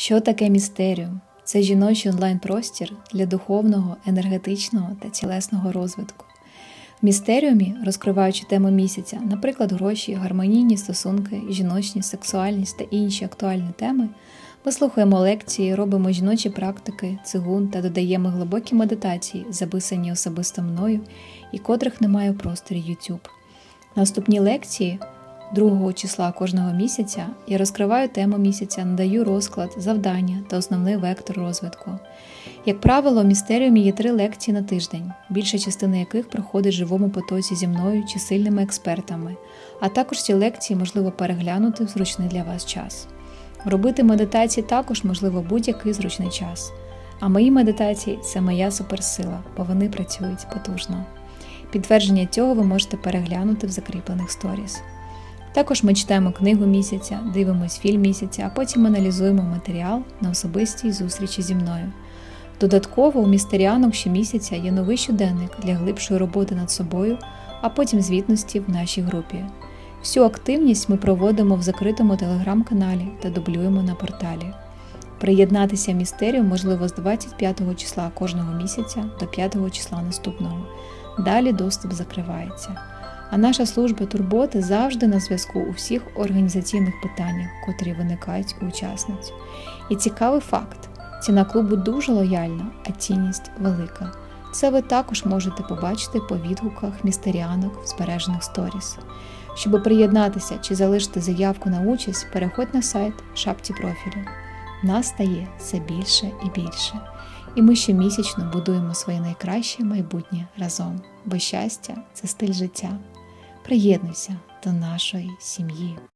Що таке містеріум? Це жіночий онлайн-простір для духовного, енергетичного та тілесного розвитку. В містеріумі, розкриваючи тему місяця, наприклад, гроші, гармонійні стосунки, жіночність, сексуальність та інші актуальні теми, ми слухаємо лекції, робимо жіночі практики, цигун та додаємо глибокі медитації, записані особисто мною і котрих немає в просторі YouTube. Наступні лекції 2 числа кожного місяця я розкриваю тему місяця, надаю розклад, завдання та основний вектор розвитку. Як правило, в містеріумі є три лекції на тиждень, більша частина яких проходить в живому потоці зі мною чи сильними експертами, а також ці лекції можливо переглянути в зручний для вас час. Робити медитації також можливо будь-який зручний час. А мої медитації це моя суперсила, бо вони працюють потужно. Підтвердження цього ви можете переглянути в закріплених сторіс. Також ми читаємо книгу місяця, дивимось фільм місяця, а потім аналізуємо матеріал на особистій зустрічі зі мною. Додатково у містеріанок щомісяця є новий щоденник для глибшої роботи над собою, а потім звітності в нашій групі. Всю активність ми проводимо в закритому телеграм-каналі та дублюємо на порталі. Приєднатися містерію можливо з 25 числа кожного місяця до 5 числа наступного. Далі доступ закривається. А наша служба турботи завжди на зв'язку у всіх організаційних питаннях, котрі виникають у учасниць. І цікавий факт: ціна клубу дуже лояльна, а цінність велика. Це ви також можете побачити по відгуках містеріанок в збережених сторіс. Щоб приєднатися чи залишити заявку на участь, переходь на сайт шапці профілю. Нас стає все більше і більше. І ми щомісячно будуємо своє найкраще майбутнє разом, бо щастя це стиль життя. Приєднуйся до нашої сім'ї.